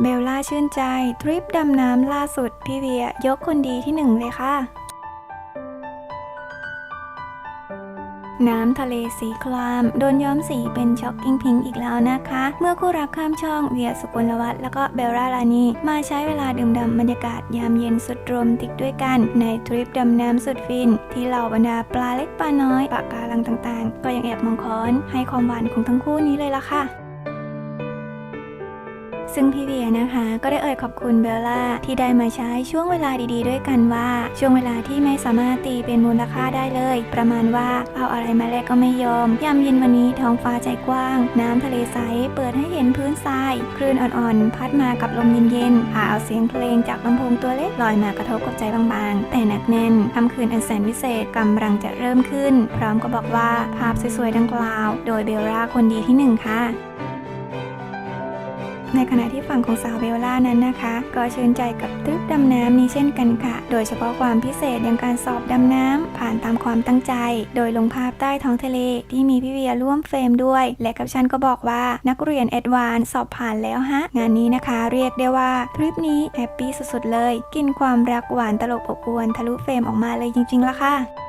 เบลล่าชื่นใจ ทริปดำน้ำล่าสุด พี่เวีย ยกคนดีที่หนึ่งเลยค่ะ น้ำทะเลสีคราม โดนย้อมสีเป็นช็อกกิ้งพิงค์อีกแล้วนะคะ เมื่อคู่รักข้ามช่องเวียสุกลวัฒน์แล้วก็เบลล่าลานีมาใช้เวลาดื่มด่ำบรรยากาศยามเย็นสุดโรมติกด้วยกัน ในทริปดำน้ำสุดฟิน ที่เหล่าบรรดาปลาเล็กปลาน้อยปะการังต่างๆ ก็ยังแอบมองค้อนให้ความหวานของทั้งคู่นี้เลยล่ะค่ะ ซึ่งพี่เวียนะคะก็ได้เอ่ยขอบคุณเบลล่าที่ได้มาใช้ช่วงเวลาดีๆ ด้วยกันว่า ช่วงเวลาที่ไม่สามารถตีเป็นมูลค่าได้เลย ประมาณว่าเอาอะไรมาแลกก็ไม่ยอมยามเย็นวันนี้ท้องฟ้าใจกว้าง น้ำทะเลใสเปิดให้เห็นพื้นทรายคลื่นอ่อนๆ พัดมากับลมเย็นๆพาเอาเสียงเพลงจากลำโพงตัวเล็กลอยมากระทบกับใจบางๆ แต่หนักแน่นค่ำคืนอันแสนวิเศษกำลังจะเริ่มขึ้น พร้อมก็บอกว่าภาพสวยๆดังกล่าว โดยเบลล่าคนดีที่หนึ่งค่ะ ในขณะที่ฝั่งของสาวเบลล่านั้นนะคะ ก็ชื่นใจกับทริปดำน้ำนี้เช่นกันค่ะ โดยเฉพาะความพิเศษอย่างการสอบดำน้ำผ่านตามความตั้งใจ โดยลงภาพใต้ท้องทะเลที่มีพี่เวียร่วมเฟรมด้วย และกับชันก็บอกว่านักเรียนแอดวานสอบผ่านแล้วฮะ งานนี้นะคะ เรียกได้ว่าทริปนี้แฮปปี้สุดๆเลย กินความรักหวานตลบอบอวนทะลุเฟรมออกมาเลยจริงๆละค่ะ